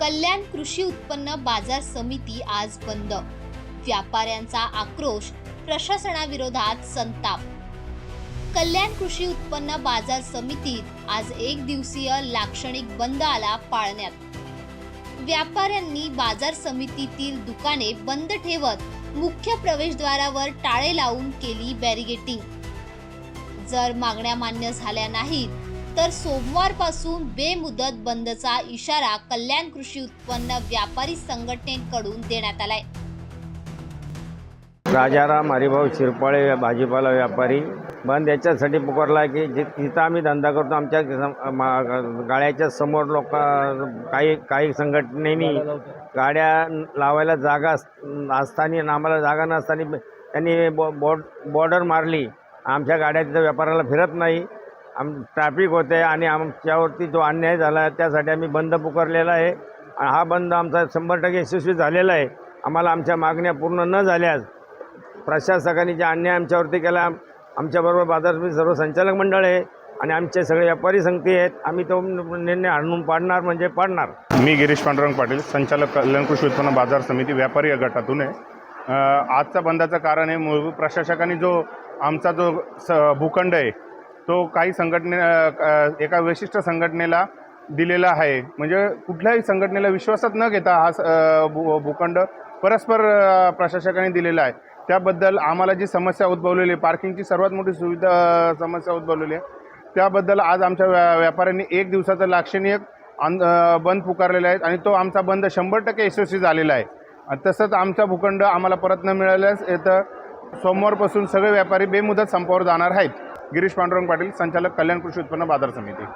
कल्याण कृषी उत्पन्न बाजार समिती आज बंद. व्यापाऱ्यांचा आक्रोश प्रशासनाविरोधात संताप. कल्याण कृषी उत्पन्न बाजार समितीत आज एक दिवसीय लाक्षणिक बंद आला पाळण्यात. व्यापाऱ्यांनी बाजार समितीतील दुकाने बंद ठेवत मुख्य प्रवेशद्वारावर टाळे लावून केली बॅरिगेटिंग जर मागण्या मान्य झाल्या नाहीत तर सोमवारपासून बेमुदत बंदचा इशारा कल्याण कृषी उत्पन्न व्यापारी संघटनेकडून देण्यात आलाय. राजाराम हरिभाऊ शिरपाळे भाजीपाला व्यापारी बंद याच्यासाठी पुकारला आहे की जि जिथं आम्ही धंदा करतो. आमच्या गाड्याच्या समोर लोक काही काही संघटनेनी गाड्या लावायला जागा अस- असताना आणि आम्हाला जागा नसताना त्यांनी बॉ बॉर्डर मारली. आमच्या गाड्या तिथं व्यापाराला फिरत नाही. आम ट्रॅफिक होते आणि आमच्यावरती जो अन्याय झाला आहे त्यासाठी आम्ही बंद पुकारलेला आहे. आणि हा बंद आमचा शंभर टक्के यशस्वी झालेला आहे. आम्हाला आमच्या मागण्या पूर्ण न झाल्यास प्रशासकांनी जे अन्याय आमच्यावरती केला आमच्याबरोबर बाजार सर्व संचालक मंडळ आहे आणि आमचे सगळे व्यापारी संगती आहेत. आम्ही तो निर्णय आणून पाडणार म्हणजे पाडणार. मी गिरीश पांडुरंग पाटील संचालक कल्याण कृषी उत्पन्न बाजार समिती व्यापारी गटातून आहे. आजचा बंदाचं कारण आहे प्रशासकांनी जो आमचा जो स भूखंड आहे तो काही संघटने एका विशिष्ट संघटनेला दिलेला आहे. म्हणजे कुठल्याही संघटनेला विश्वासात न घेता हा स- भू भूखंड परस्पर प्रशासकाने प्रशासकांनी दिलेला आहे. त्याबद्दल आम्हाला जी समस्या उद्भवलेली आहे पार्किंगची सर्वात मोठी सुविधा समस्या उद्भवलेली आहे. त्याबद्दल आज आमच्या व्या व्यापाऱ्यांनी एक दिवसाचं लाक्षणिक आंद बंद पुकारलेला आहे आणि तो आमचा बंद शंभर टक्के यशस्वी झालेला आहे. तसंच आमचा भूखंड आम्हाला परत न मिळाल्यास येतं सोमवारपासून सगळे व्यापारी बेमुदत संपावर जाणार आहेत. गिरीश पांडुरंग पाटील संचालक कल्याण कृषी उत्पन्न बाजार समिती.